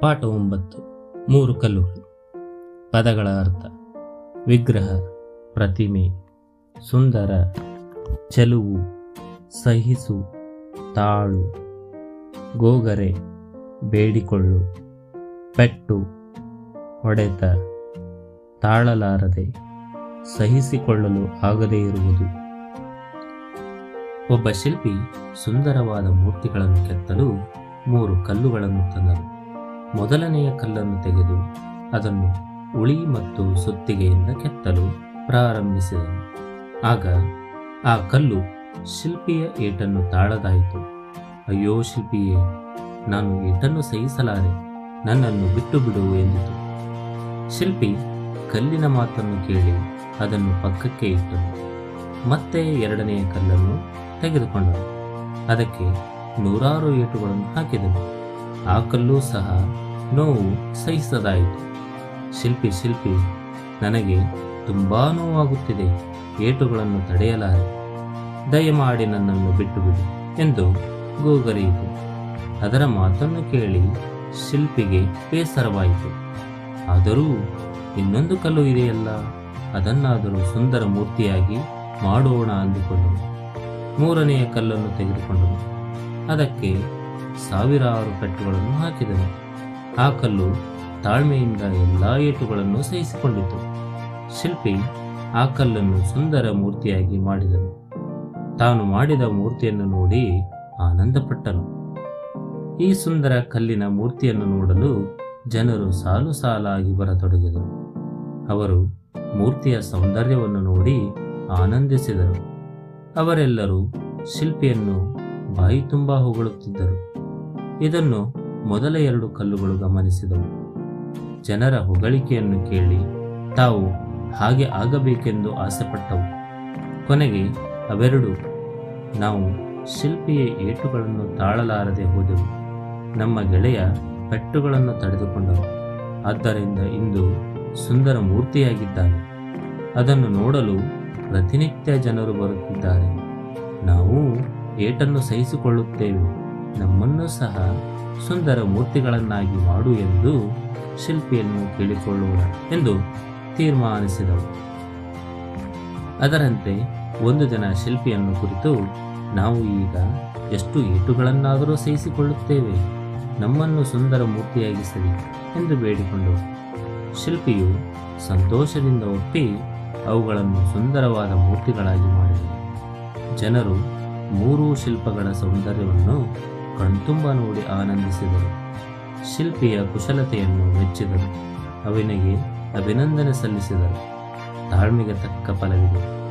ಪಾಠ ಒಂಬತ್ತು, ಮೂರು ಕಲ್ಲುಗಳು. ಪದಗಳ ಅರ್ಥ. ವಿಗ್ರಹ, ಪ್ರತಿಮೆ, ಸುಂದರ, ಚೆಲುವು, ಸಹಿಸು, ತಾಳು, ಗೋಗರೆ, ಬೇಡಿಕೊಳ್ಳು, ಪೆಟ್ಟು, ಹೊಡೆತ, ತಾಳಲಾರದೆ, ಸಹಿಸಿಕೊಳ್ಳಲು ಆಗದೇ ಇರುವುದು. ಒಬ್ಬ ಶಿಲ್ಪಿ ಸುಂದರವಾದ ಮೂರ್ತಿಗಳನ್ನು ಕೆತ್ತಲು ಮೂರು ಕಲ್ಲುಗಳನ್ನು ತಂದನು. ಮೊದಲನೆಯ ಕಲ್ಲನ್ನು ತೆಗೆದು ಅದನ್ನು ಉಳಿ ಮತ್ತು ಸುತ್ತಿಗೆಯಿಂದ ಕೆತ್ತಲು ಪ್ರಾರಂಭಿಸಿದನು. ಆಗ ಆ ಕಲ್ಲು ಶಿಲ್ಪಿಯ ಏಟನ್ನು ತಾಳದಾಯಿತು. ಅಯ್ಯೋ ಶಿಲ್ಪಿಯೇ, ನಾನು ಏಟನ್ನು ಸಹಿಸಲಾರೆ, ನನ್ನನ್ನು ಬಿಟ್ಟು ಬಿಡು ಎಂದಿತು. ಶಿಲ್ಪಿ ಕಲ್ಲಿನ ಮಾತನ್ನು ಕೇಳಿ ಅದನ್ನು ಪಕ್ಕಕ್ಕೆ ಇಟ್ಟನು. ಮತ್ತೆ ಎರಡನೆಯ ಕಲ್ಲನ್ನು ತೆಗೆದುಕೊಂಡನು. ಅದಕ್ಕೆ ನೂರಾರು ಏಟುಗಳನ್ನು ಹಾಕಿದನು. ಆ ಕಲ್ಲೂ ಸಹ ನೋವು ಸಹಿಸದಾಯಿತು. ಶಿಲ್ಪಿ ಶಿಲ್ಪಿ, ನನಗೆ ತುಂಬಾ ನೋವಾಗುತ್ತಿದೆ. ಏಟುಗಳನ್ನು ತಡೆಯಲಾರೆ. ದಯಮಾಡಿ ನನ್ನನ್ನು ಬಿಟ್ಟು ಬಿಡು ಎಂದು ಗೋಗರಿಯಿತು. ಅದರ ಮಾತನ್ನು ಕೇಳಿ ಶಿಲ್ಪಿಗೆ ಬೇಸರವಾಯಿತು. ಆದರೂ ಇನ್ನೊಂದು ಕಲ್ಲು ಇದೆಯಲ್ಲ? ಅದನ್ನಾದರೂ ಸುಂದರ ಮೂರ್ತಿಯಾಗಿ ಮಾಡೋಣ ಅಂದುಕೊಂಡನು. ಮೂರನೆಯ ಕಲ್ಲನ್ನು ತೆಗೆದುಕೊಂಡನು. ಅದಕ್ಕೆ ಸಾವಿರಾರು ಪೆಟ್ಟುಗಳನ್ನು ಹಾಕಿದನು. ಆ ಕಲ್ಲು ತಾಳ್ಮೆಯಿಂದ ಎಲ್ಲಾ ಏಟುಗಳನ್ನು ಸಹಿಸಿಕೊಂಡಿತು. ಶಿಲ್ಪಿ ಆ ಕಲ್ಲನ್ನು ಸುಂದರ ಮೂರ್ತಿಯಾಗಿ ಮಾಡಿದನು. ತಾನು ಮಾಡಿದ ಮೂರ್ತಿಯನ್ನು ನೋಡಿ ಆನಂದಪಟ್ಟನು. ಈ ಸುಂದರ ಕಲ್ಲಿನ ಮೂರ್ತಿಯನ್ನು ನೋಡಲು ಜನರು ಸಾಲು ಸಾಲಾಗಿ ಬರತೊಡಗಿದರು. ಅವರು ಮೂರ್ತಿಯ ಸೌಂದರ್ಯವನ್ನು ನೋಡಿ ಆನಂದಿಸಿದರು. ಅವರೆಲ್ಲರೂ ಶಿಲ್ಪಿಯನ್ನು ಬಾಯಿ ತುಂಬಾ ಹೊಗಳುತ್ತಿದ್ದರು. ಇದನ್ನು ಮೊದಲ ಎರಡು ಕಲ್ಲುಗಳು ಗಮನಿಸಿದವು. ಜನರ ಹೊಗಳಿಕೆಯನ್ನು ಕೇಳಿ ತಾವು ಹಾಗೆ ಆಗಬೇಕೆಂದು ಆಸೆಪಟ್ಟವು. ಕೊನೆಗೆ ಅವೆರಡು ನಾವು ಶಿಲ್ಪಿಯ ಏಟುಗಳನ್ನು ತಾಳಲಾರದೆ ಹೋದೆವು. ನಮ್ಮ ಗೆಳೆಯ ಪೆಟ್ಟುಗಳನ್ನು ತಡೆದುಕೊಂಡವು ಆದ್ದರಿಂದ ಇಂದು ಸುಂದರ ಮೂರ್ತಿಯಾಗಿದ್ದಾನೆ ಅದನ್ನು ನೋಡಲು ಪ್ರತಿನಿತ್ಯ ಜನರು ಬರುತ್ತಿದ್ದಾರೆ. ನಾವು ಏಟನ್ನು ಸಹಿಸಿಕೊಳ್ಳುತ್ತೇವೆ. ನಮ್ಮನ್ನು ಸಹ ಸುಂದರ ಮೂರ್ತಿಗಳನ್ನಾಗಿ ಮಾಡು ಎಂದು ಶಿಲ್ಪಿಯನ್ನು ಕೇಳಿಕೊಳ್ಳೋಣ ಎಂದು ತೀರ್ಮಾನಿಸಿದವು ಅದರಂತೆ ಒಂದು ದಿನ ಶಿಲ್ಪಿಯನ್ನು ಕುರಿತು ನಾವು ಈಗ ಎಷ್ಟು ಏಟುಗಳನ್ನಾದರೂ ಸಹಿಸಿಕೊಳ್ಳುತ್ತೇವೆ, ನಮ್ಮನ್ನು ಸುಂದರ ಮೂರ್ತಿಯಾಗಿಸಲಿ ಎಂದು ಬೇಡಿಕೊಂಡವು ಶಿಲ್ಪಿಯು ಸಂತೋಷದಿಂದ ಒಪ್ಪಿ ಅವುಗಳನ್ನು ಸುಂದರವಾದ ಮೂರ್ತಿಗಳಾಗಿ ಮಾಡಿದರು ಜನರು ಮೂರೂ ಶಿಲ್ಪಗಳ ಸೌಂದರ್ಯವನ್ನು ಕಣ್ತುಂಬ ನೋಡಿ ಆನಂದಿಸಿದರು. ಶಿಲ್ಪಿಯ ಕುಶಲತೆಯನ್ನು ಮೆಚ್ಚಿದರು. ಅವನಿಗೆ ಅಭಿನಂದನೆ ಸಲ್ಲಿಸಿದರು. ತಾಳ್ಮೆಗೆ ತಕ್ಕ ಫಲವಿದೆ.